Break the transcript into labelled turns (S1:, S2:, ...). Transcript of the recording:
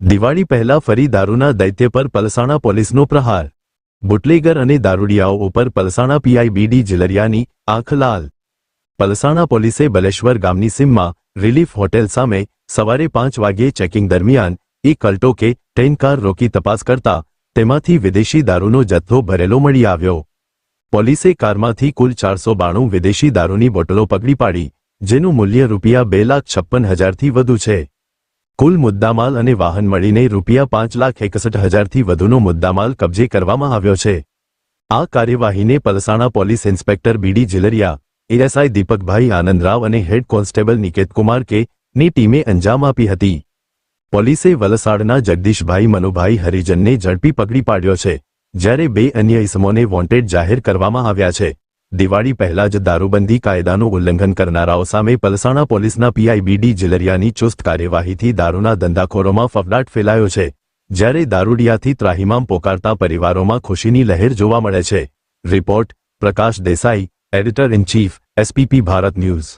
S1: દિવાળી પહેલા ફરી દારૂના દૈત્ય પર પલસાણા પોલીસનો પ્રહાર. બુટલેગર અને દારૂડિયાઓ ઉપર પલસાણા પીઆઈબીડી જિલરિયાની આંખ લાલ. પલસાણા પોલીસે બલેશ્વર ગામની સીમમાં રિલીફ હોટેલ સામે સવારે પાંચ વાગ્યે ચેકિંગ દરમિયાન એક અલ્ટો કે ટેન કાર રોકી તપાસ કરતા તેમાંથી વિદેશી દારૂનો જથ્થો ભરેલો મળી આવ્યો. પોલીસે કારમાંથી કુલ ચારસો બાણું વિદેશી દારૂની બોટલો પકડી પાડી, જેનું મૂલ્ય રૂપિયા બે લાખ છપ્પન હજારથી વધુ છે. કુલ મુદ્દામાલ અને વાહન મળીને રૂપિયા પાંચ લાખ એકસઠ હજારથી વધુનો મુદ્દામાલ કબજે કરવામાં આવ્યો છે. આ કાર્યવાહીને Palsana police inspector B D Jilariya, ASI Deepakbhai Anandrao અને હેડ કોન્સ્ટેબલ નિકેતકુમાર કે ની ટીમે અંજામ આપી હતી. પોલીસે વલસાડના જગદીશભાઈ મનુભાઈ હરિજનને ઝડપી પકડી પાડ્યો છે, જ્યારે બે અન્ય ઇસમોને વોન્ટેડ જાહેર કરવામાં આવ્યા છે. દિવાળી પહેલા જ દારૂબંધી કાયદાનું ઉલ્લંઘન કરનારાઓ સામે પલસાણા પોલીસના પીઆઈબીડી જિલરિયાની ચુસ્ત કાર્યવાહીથી દારૂના ધંધાખોરોમાં ફફડાટ ફેલાયો છે, જ્યારે દારૂડિયાથી ત્રાહિમામ પોકારતા પરિવારોમાં ખુશીની લહેર જોવા મળે છે. Report, Prakash Desai editor in chief SPP, Bharat news.